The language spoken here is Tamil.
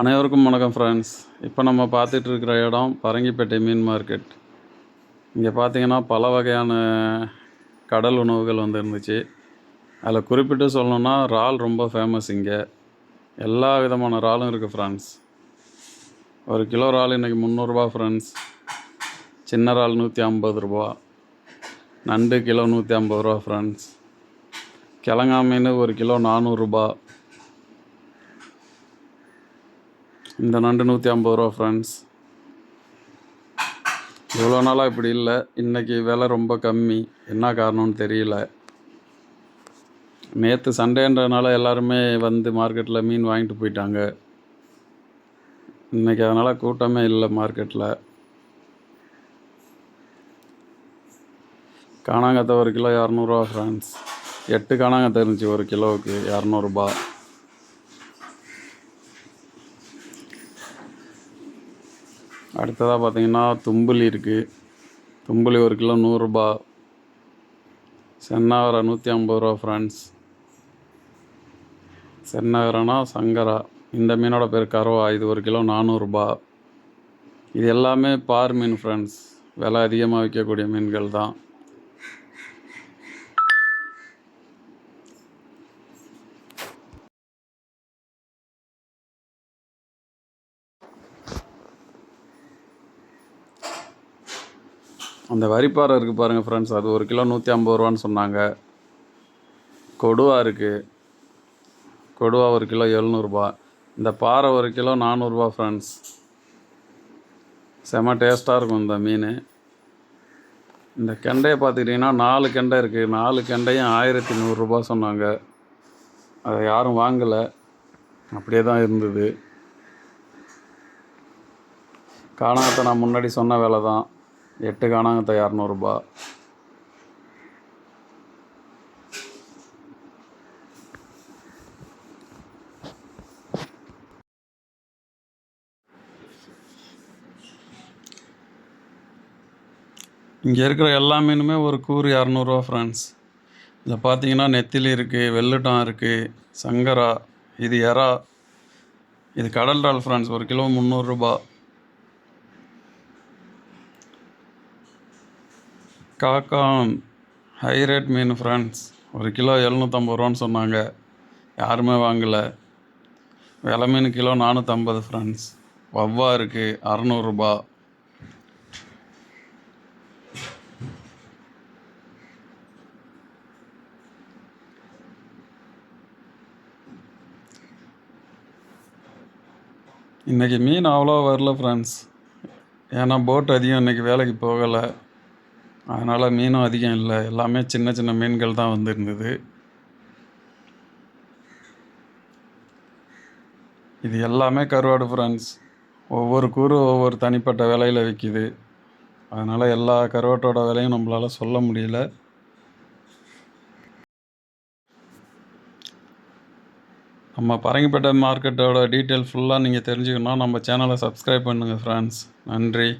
அனைவருக்கும் வணக்கம் ஃப்ரெண்ட்ஸ் இப்போ நம்ம பார்த்துட்டு இருக்கிற இடம் பரங்கிப்பேட்டை மீன் மார்க்கெட். இங்கே பார்த்தீங்கன்னா பல வகையான கடல் உணவுகள் வந்து இருந்துச்சு. அதில் குறிப்பிட்டு சொல்லணும்னா இறால் ரொம்ப ஃபேமஸ் இங்கே. எல்லா விதமான இறாலும் இருக்குது ஃப்ரெண்ட்ஸ் ஒரு கிலோ இறால் இன்றைக்கி முந்நூறுரூபா ஃப்ரெண்ட்ஸ் சின்ன இறால் நூற்றி ஐம்பது ரூபா நண்டு கிலோ நூற்றி ஐம்பது ரூபா ஃப்ரெண்ட்ஸ் கிழங்கா மீன் ஒரு கிலோ நானூறுரூபா இந்த நண்டு நூற்றி ஐம்பது ரூபா ஃப்ரெண்ட்ஸ் இவ்வளோ நாளாக இப்படி இல்லை. இன்றைக்கி விலை ரொம்ப கம்மி. என்ன காரணம்னு தெரியல. நேற்று சண்டேன்றதுனால எல்லாருமே வந்து மார்க்கெட்டில் மீன் வாங்கிட்டு போயிட்டாங்க. இன்றைக்கி அதனால் கூட்டமே இல்லை மார்க்கெட்டில் காணாங்கத்தை ஒரு கிலோ இரநூறுவா ஃப்ரெண்ட்ஸ் எட்டு காணாங்கத்தை இருந்துச்சு ஒரு கிலோவுக்கு இரநூறுபா அடுத்ததாக பார்த்தீங்கன்னா தும்புலி இருக்குது தும்புலி ஒரு கிலோ நூறுரூபா சென்னாவரை நூற்றி ஐம்பது ரூபா ஃப்ரெண்ட்ஸ் சென்னாவரனா சங்கரா. இந்த மீனோட பேர் கருவா இது ஒரு கிலோ நானூறுரூபா இது எல்லாமே பார் மீன் ஃப்ரெண்ட்ஸ் விலை அதிகமாக விற்கக்கூடிய மீன்கள் தான். அந்த வரிப்பாறை இருக்குது பாருங்கள் ஃப்ரெண்ட்ஸ் அது ஒரு கிலோ நூற்றி ஐம்பது ரூபான்னு சொன்னாங்க. கொடுவா இருக்குது கொடுவா ஒரு கிலோ எழுநூறுபா. இந்த பாறை ஒரு கிலோ நானூறுரூவா ஃப்ரெண்ட்ஸ் செம டேஸ்ட்டாக இருக்கும் இந்த மீன். இந்த கெண்டையை பார்த்துக்கிட்டிங்கன்னா நாலு கெண்டை இருக்குது நாலு கெண்டையும் ஆயிரத்தி நூறுரூபா சொன்னாங்க. அதை யாரும் வாங்கலை. அப்படியே தான் இருந்தது. காணாங்கத்தை நான் முன்னாடி சொன்ன வேலை தான். எட்டு காணாங்கத்தை இரநூறுபா. இங்கே இருக்கிற எல்லா மீனுமே ஒரு கூறு இரநூறுவா ஃப்ரெண்ட்ஸ் இதில் பார்த்தீங்கன்னா நெத்திலி இருக்குது வெள்ளட்டம் இருக்குது சங்கரா இது எறா இது கடல் டால் ஃப்ரெண்ட்ஸ் ஒரு கிலோ முந்நூறுரூபா காக்கான் ஹை ரேட் மீன் ஃப்ரெண்ட்ஸ் ஒரு கிலோ எழுநூற்றம்பது ரூபான்னு சொன்னாங்க. யாருமே வாங்கலை. விலை மீன் கிலோ நானூற்றம்பது ஃப்ரெண்ட்ஸ் வவ்வா இருக்குது அறநூறுபா இன்றைக்கி மீன் அவ்வளோ வரல ஃப்ரெண்ட்ஸ் ஏன்னா போட் அதிகம் இன்றைக்கி வேலைக்கு போகலை. அதனால் மீனும் அதிகம் இல்லை. எல்லாமே சின்ன சின்ன மீன்கள் தான் வந்துருந்தது. இது எல்லாமே கருவாடு ஃப்ரெண்ட்ஸ். ஒவ்வொரு கூறு ஒவ்வொரு தனிப்பட்ட விலையில் விற்கிது அதனால் எல்லா கருவாட்டோட விலையும் நம்மளால் சொல்ல முடியல. நம்ம பரங்கிப்பேட்டை மார்க்கெட்டோட டீட்டெயில் ஃபுல்லாக நீங்கள் தெரிஞ்சுக்கணும் நம்ம சேனலை சப்ஸ்கிரைப் பண்ணுங்கள் ஃப்ரெண்ட்ஸ் நன்றி.